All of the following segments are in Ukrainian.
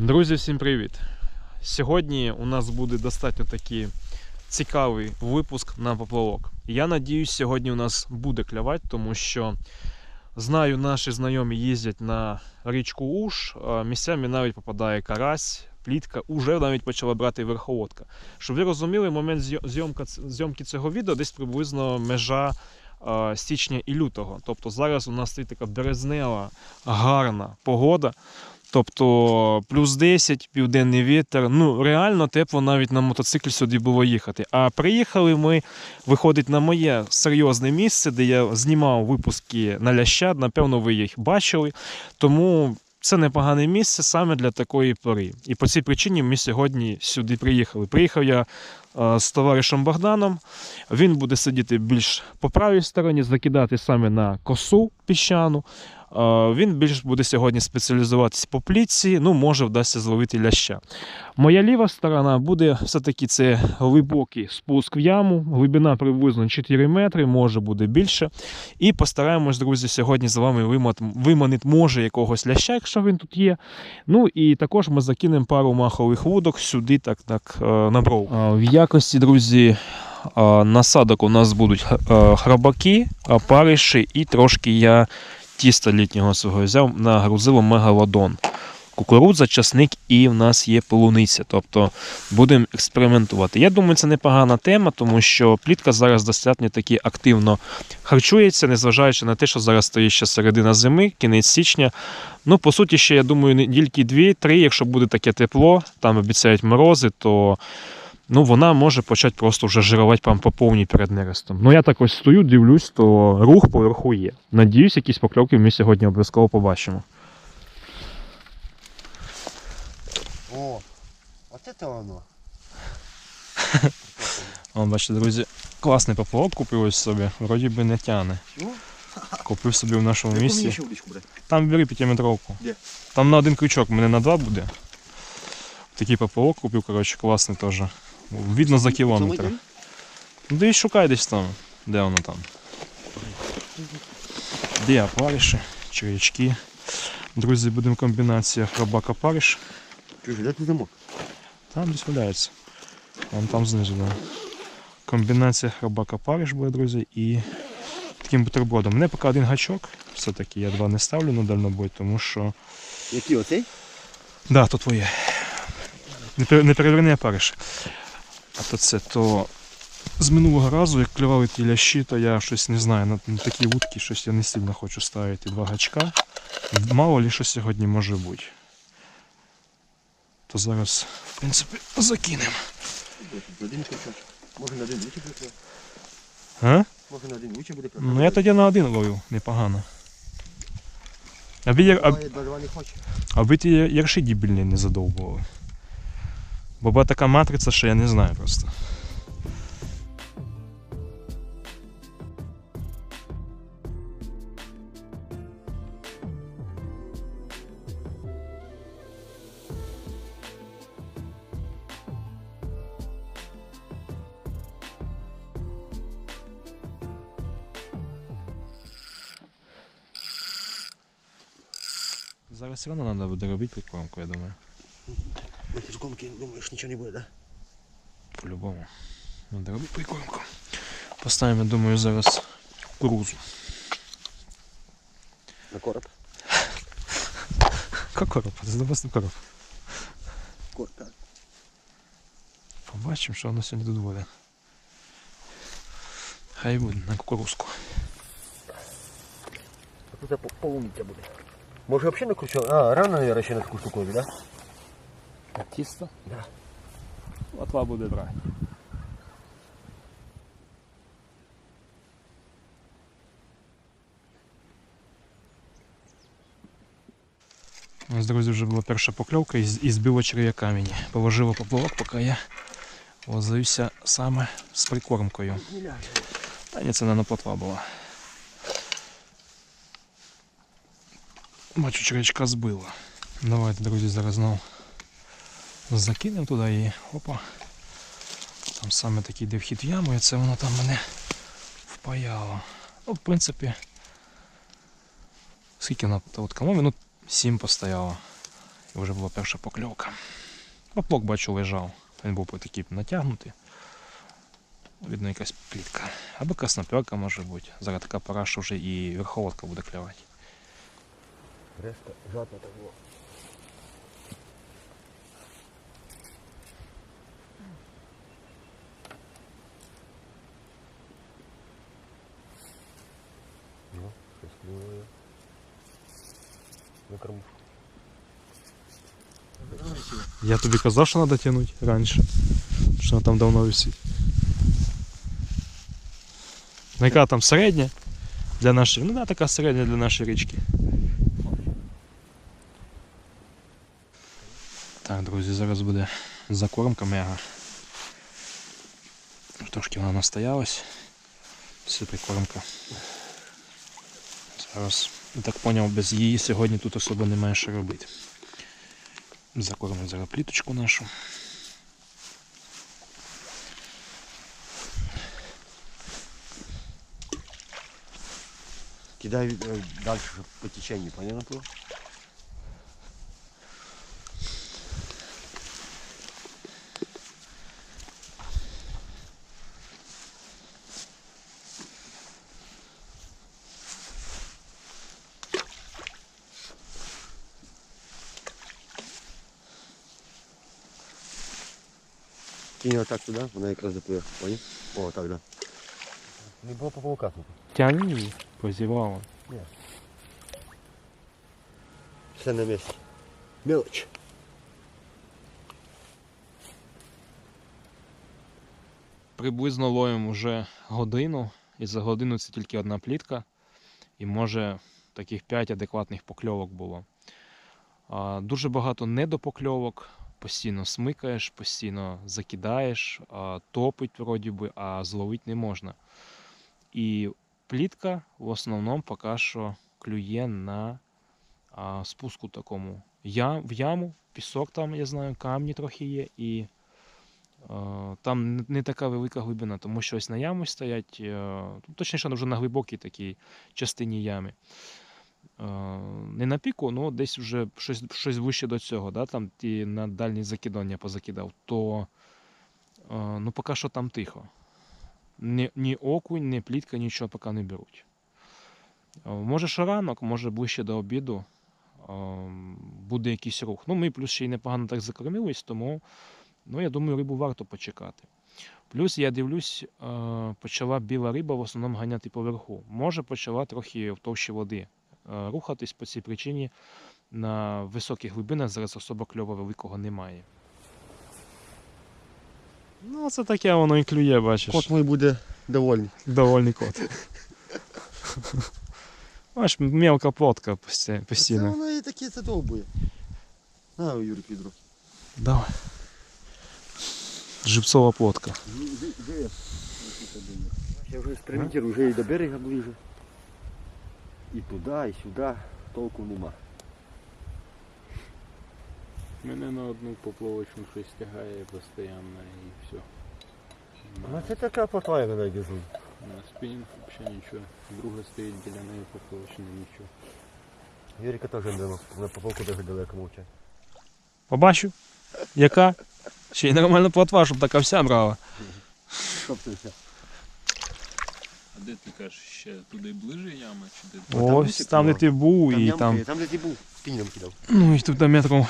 Друзі, всім привіт! Сьогодні у нас буде достатньо такий цікавий випуск на поплавок. Я надіюсь, сьогодні у нас буде клювати, тому що знаю, наші знайомі їздять на річку Уж, місцями навіть попадає карась, плітка, уже навіть почала брати верховодка. Щоб ви розуміли, момент зйомки цього відео десь приблизно межа січня і лютого. Тобто зараз у нас така березнева, гарна погода. Тобто плюс 10, південний вітер. Ну, реально тепло навіть на мотоциклі сюди було їхати. А приїхали ми, виходить, на моє серйозне місце, де я знімав випуски на ляща. Напевно, ви їх бачили. Тому це непогане місце саме для такої пори. І по цій причині ми сьогодні сюди приїхали. Приїхав я з товаришем Богданом. Він буде сидіти більш по правій стороні, закидати саме на косу піщану. Е, Він більш буде сьогодні спеціалізуватися по плітці, ну, може вдасться зловити ляща. Моя ліва сторона буде все-таки це глибокий спуск в яму, глибина приблизно 4 метри, може буде більше. І постараємось, друзі, сьогодні з вами виманити може якогось ляща, якщо він тут є. Ну і також ми закинемо пару махових вудок сюди, так, так, е, на бров. В якості, друзі, насадок у нас будуть е, храбаки, а, париші і трошки я тіста літнього свого взяв на грузило мегалодон. Кукурудза, часник і в нас є полуниця. Тобто будемо експериментувати. Я думаю, це непогана тема, тому що плітка зараз достатньо таки активно харчується, незважаючи на те, що зараз стоїть ще середина зими, кінець січня. Ну, по суті, ще я думаю, недільки дві-три, якщо буде таке тепло, там обіцяють морози, то ну, вона може почати просто вже жирувати прям по повній перед нерестом. Ну, я так ось стою, дивлюсь, то рух поверху є. Надіюсь, якісь покльовки ми сьогодні обов'язково побачимо. О, оце то воно. О, бачите, друзі, класний поплавок купив ось собі, вроді би не тяне. Ну, Купив собі в нашому брати? Там бери п'ятиметровку. Де? Там на один крючок, в мене на два буде. Такий поплавок купив, коротше, класний теж. Видно за кілометр. Ну десь шукай десь там. Де воно там? Де опариші, червячки. Друзі, будемо комбінація храбак опариш. Чужий, замок? Там десь валяється. Вон там знизу, да. Комбінація храбак опариш буде, друзі, і таким бутербродом. Мене поки один гачок. Все-таки я два не ставлю на дальнобой, тому що. Який оцей? Да, то твоє. Не переверни опариш. А то це то. З минулого разу, як клювали ті лящі, то я щось не знаю, на, такі вудки щось я не сильно хочу ставити два гачка. Мало ли що сьогодні може бути. То зараз, в принципі, закинемо. Може на один вічі буде. А? Може на один вічі буде. Ну я тоді на один ловив, непогано. Аби, я, аб, аби ті ярші дібільні не задовбували. Бо була така матриця, що я не знаю просто. Зараз все одно треба буде робити прикормку, я думаю. На фізкомки, думаєш, нічого не буде, да? По-любому. Надо робити прикормку. Поставимо, я думаю, зараз кукурузу. На короб. Як короб? Це допустим короб. Короб, так. Побачимо, що воно сьогодні тут буде. Хай буде на кукурузку. А тут по- полуниця буде. Може взагалі на крючок? А, рано, наверное, ще на таку штуковину, да? Тісто? Да. Латва буде брати. Ось, друзі, вже була перша покльовка із, із білого черв'яка Положив поплавок, поки я возився саме з прикормкою. Не ляже. Та ні, це не плотва була. Бачу, червячка збила. Давайте, друзі, зараз знову закинемо туди і опа. Там саме такий де вхід в яму, і це воно там мене впаяло. Ну, в принципі, скільки от кому минут 7 постояла. І вже була перша покльовка. Поплок, бачу, лежав. Він був такий натягнутий. Видно, якась плітка. Або красноперка може бути. Зараз така пора, що вже і верховодка буде клювати. Резко, жадно так було. Ну, щось клює. Кормушку. Я тобі казав, що треба тягнути раніше. Що вона там давно висить. Ну, Яка там середня для нашої. Ну да, така середня для нашої річки. Так, друзі, зараз буде закормка мега. Трошки вона настоялась. Все прикормка. Зараз, я так поняв, без її сьогодні тут особо немає що робити. Закормимо зараз пліточку нашу. Кидай далі дальше по течению, понятно? Кинь вот так туда, вона якраз допливе, понял? О, так, да. Не було пополка тут. Тягни її, позівала. Все на месте. Мелочь. Приблизно ловимо вже годину, і за годину це тільки одна плітка, і може таких 5 адекватних покльовок було. Дуже багато недопокльовок, постійно смикаєш, постійно закидаєш, топить вроді би, а зловити не можна. І плітка в основному поки що клює на спуску такому. Я, в яму, пісок там, я знаю, камні трохи є, і там не- така велика глибина, тому що ось на яму стоять, е, точніше, вже на глибокій такій частині ями. Е, Не на піку, але десь вже щось, щось вище до цього, да, там ті на дальні закидання позакидав, то е, ну, поки що там тихо. Ні, ні окунь, ні плітка, нічого поки не беруть. Е, Може, ще ранок, може ближче до обіду буде якийсь рух. Ну, ми плюс ще й непогано так закормились, тому ну, я думаю, рибу варто почекати. Плюс я дивлюсь, почала біла риба в основному ганяти поверху. Може, почала трохи в товщі води рухатись по цій причині. На високих глибинах зараз особо кльова великого немає. Ну, це таке воно і клює, бачиш. Кот мой буде довольний. Довольний кот. Бачиш, мелка плотка пості- Це постійно. воно і таке задовбує. На, Юрик, відро. Давай. Жипцова плотка. Я вже експериментую, вже і до берега ближе. І туди, і сюди. Толку нема. Мене на одну поплавочну щось тягає постійно і все. Ну це така як вона На спінінг взагалі нічого. Друга стоїть біля неї поплавочна нічого. Юрика теж не на пополку дуже далеко мовчать. Побачив? Яка? Ще й нормальна плотва, щоб така вся брала. Тобто, А де ти кажеш, ще туди ближе яма чи де? там Ось висік там, де було. ти був, там, і ямки, там. там де ти був, спінням кидав. Ну і тут до метрів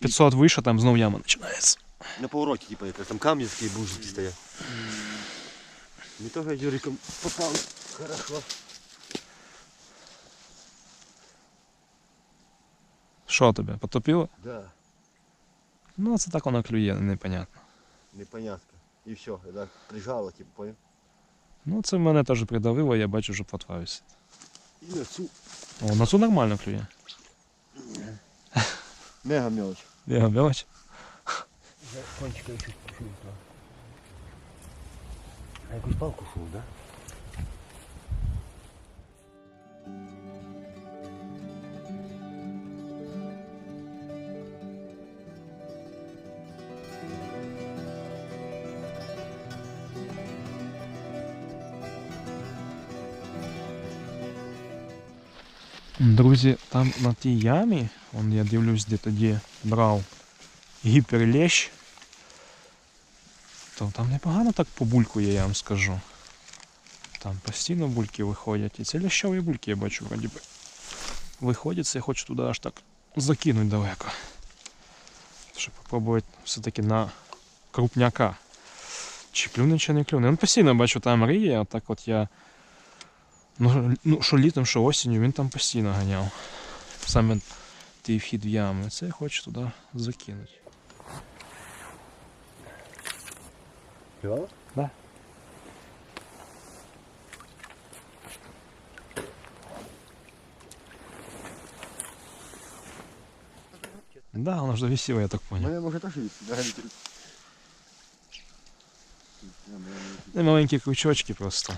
500 вище, там знов яма починається. На повороті, типу, якраз там камні такі бужики стоять. Не того я Юриком попав. Хорошо. Що тебе, потопило? Да, Ну, це так воно клює, непонятно. непонятно. І все, я так прижало, типу, понял? Ну, це мене теж придавило, я бачу, що плотва висить. І на цю. О, на цю нормально клює. Мега мелоч. Я мелочь. Кончика чуть чуть А якусь палку шов, да? Друзі, там на тій ямі Он я дивлюсь, де тоді брав гіперлещ. То там непогано так побулькує, я вам скажу. Там постійно бульки виходять. І це лящові бульки, я бачу, вроді би. Виходять, це я хочу туди аж так закинуть далеко. Щоб попробувати все-таки на крупняка. Чи клюне, чи не клюне. Він постійно бачу там мріє, отак от я. Ну, ну, що літом, що осінню, він там постійно ганяв. Саме той вхід в яму. Це я хочу туди закинути. Клювало? Да. Да, воно ж зависіло, я так понял. мене може теж. Не маленькі крючочки просто.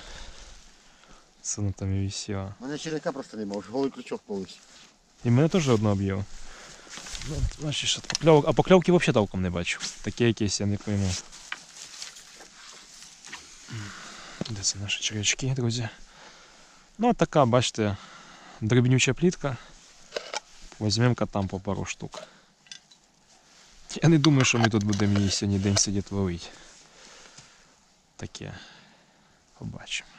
Це воно там і висіло. У мене червяка просто немає, вже голий крючок повністю. І мене теж одно об'їло. Ну, от покльовок, а покльовки взагалі толком не бачу. Такі якісь я не пойму. Де це наші червячки, друзі? Ну, от така, бачите, дрібнюча плітка. Візьмемо там по пару штук. Я не думаю, що ми тут будемо її сьогодні день сидіти ловити. Таке. Побачимо.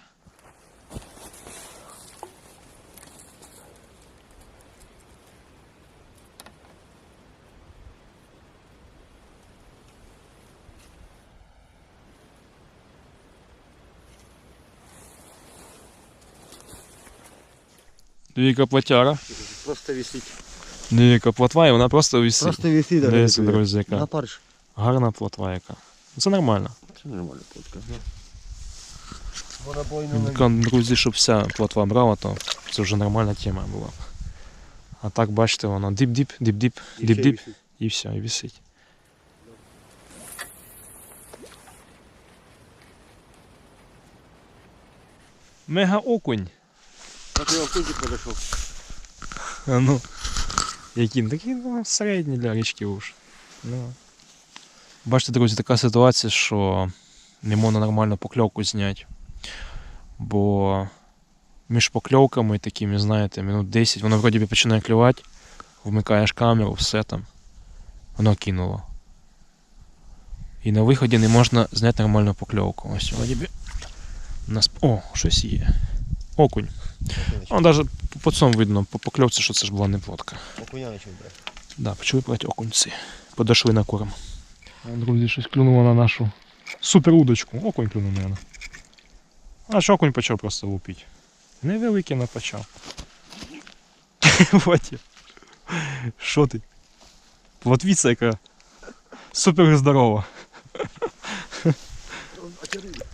Двійка платяра. Просто висить. Двійка плотва, і вона просто висить. Просто висить. Дивіться, друзі, яка На париш. гарна плотва яка. Це нормально. Це нормально плотка. Вона бойно на Така, друзі, щоб вся плотва брала, то це вже нормальна тема була. А так, бачите, воно діп-діп, діп-діп, діп-діп, і все, і висить. Мега окунь. Так я в. А ну. Які? Такі ну, середні для річки уж. Ну. Бачите, друзі, така ситуація, що не можна нормально покльовку зняти. Бо між покльовками такими, знаєте, минут 10, воно вроді би починає клювати, вмикаєш камеру, все там. Воно кинуло. І на виході не можна зняти нормальну покльовку. Ось вроді би. О, щось є. Окунь. Ну, навіть по цьому видно, по покльовці, що це ж була не плотка. Окуня почав брати. Да, почали брати окунці. Подошли на корм. Друзі, щось клюнуло на нашу супер удочку. Окунь клюнув. А що окунь почав просто лупити. Невеликий не почав. Ваті. Що ти? Плотвіця яка супер здорова. Очевидно.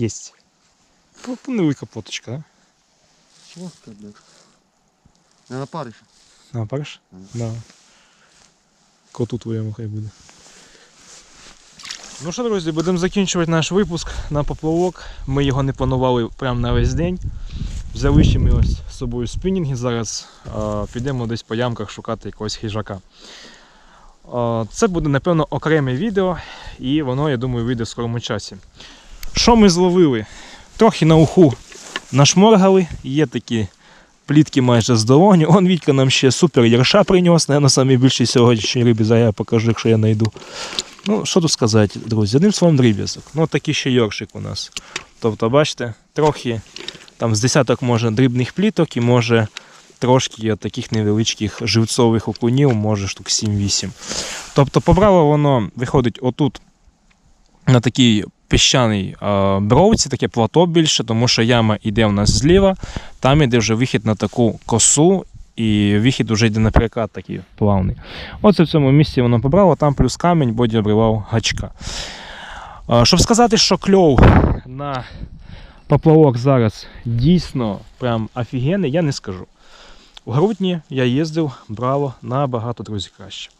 Єсть. Ну, Невелика плоточка, да? Чорстка, блядь. Не на париш. На, париш? Мгм. Да. Коту твоєму хай буде. Ну що, друзі, будемо закінчувати наш випуск на поплавок. Ми його не планували прямо на весь день. Взяли ще ми ось з собою спінінги. Зараз а, підемо десь по ямках шукати якогось хижака. А, це буде, напевно, окреме відео, і воно, я думаю, вийде в скорому часі. Що ми зловили? Трохи на уху нашморгали, є такі плітки майже здоровні. Он Вітька нам ще супер ярша приніс, наверное, найбільший сьогоднішній рибі, зараз я покажу, якщо я знайду. Ну, що тут сказати, друзі, одним словом дріб'язок. Ну, такий ще йоршик у нас. Тобто, бачите, трохи там з десяток може дрібних пліток і може трошки таких невеличких живцових окунів, може штук 7-8. Тобто, побрало воно виходить отут на такій піщаній бровці, таке плато більше, тому що яма йде у нас зліва, там іде вже вихід на таку косу, і вихід вже йде на перекат такий плавний. Оце в цьому місці воно побрало, там плюс камінь, боді обривав гачка. Щоб сказати, що кльов на поплавок зараз дійсно прям офігенний, я не скажу. У грудні я їздив, браво, набагато друзі краще.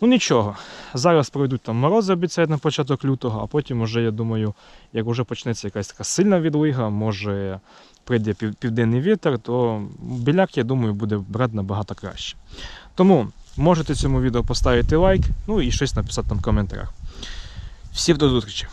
Ну нічого, зараз пройдуть там морози, обіцяють на початок лютого, а потім уже, я думаю, як вже почнеться якась така сильна відлига, може прийде пів- південний вітер, то біляк, я думаю, буде брати набагато краще. Тому можете цьому відео поставити лайк, ну і щось написати там в коментарях. Всім до зустрічі!